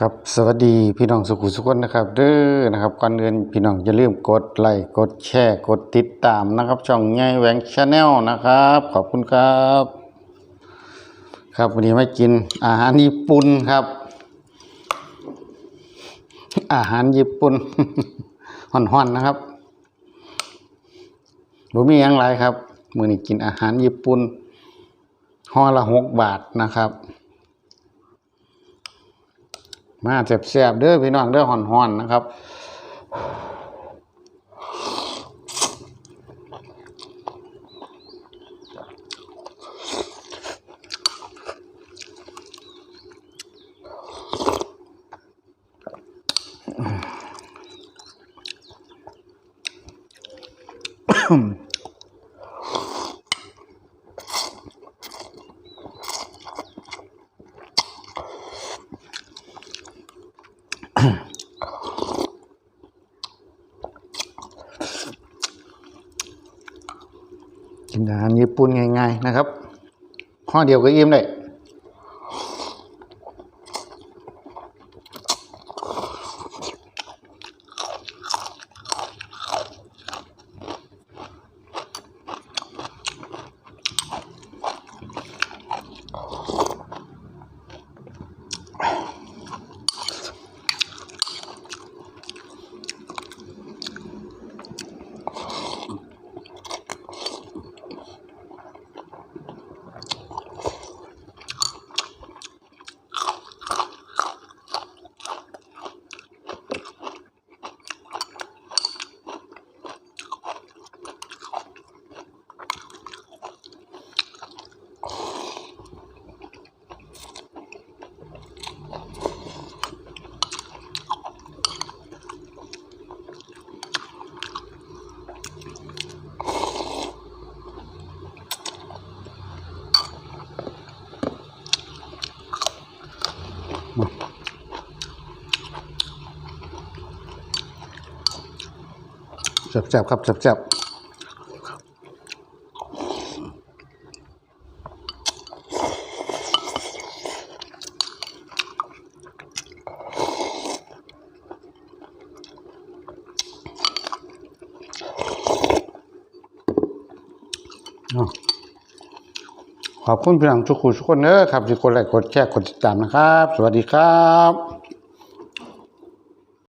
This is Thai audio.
ครับสวัสดีพี่น้องสุขุสุขคนนะครับเด้อนะครับก่อนอื่นพี่น้องอย่าลืมกดไลค์กดแชร์กดติดตามนะครับ ช่องใหญ่แหวงชาแนลนะครับ ขอบคุณครับ ครับวันนี้มากินอาหารญี่ปุ่นครับ อาหารญี่ปุ่นห่อนๆนะครับบ่มีหยังไรครับ มือนี้กินอาหารญี่ปุ่นห่อละหกบาทนะครับ มาแซ่บๆเด้อพี่น้องเด้อห่อนๆนะครับ กินอาหารญี่ปุ่นง่ายๆนะครับข้อเดียวก็อิ่มเลย แซ่บๆครับแซ่บๆอ้าว ขอบคุณพี่น้องทุกคนทุกคนเนอะครับที่กดไลค์กดแชร์กดติดตามนะครับ สวัสดีครับ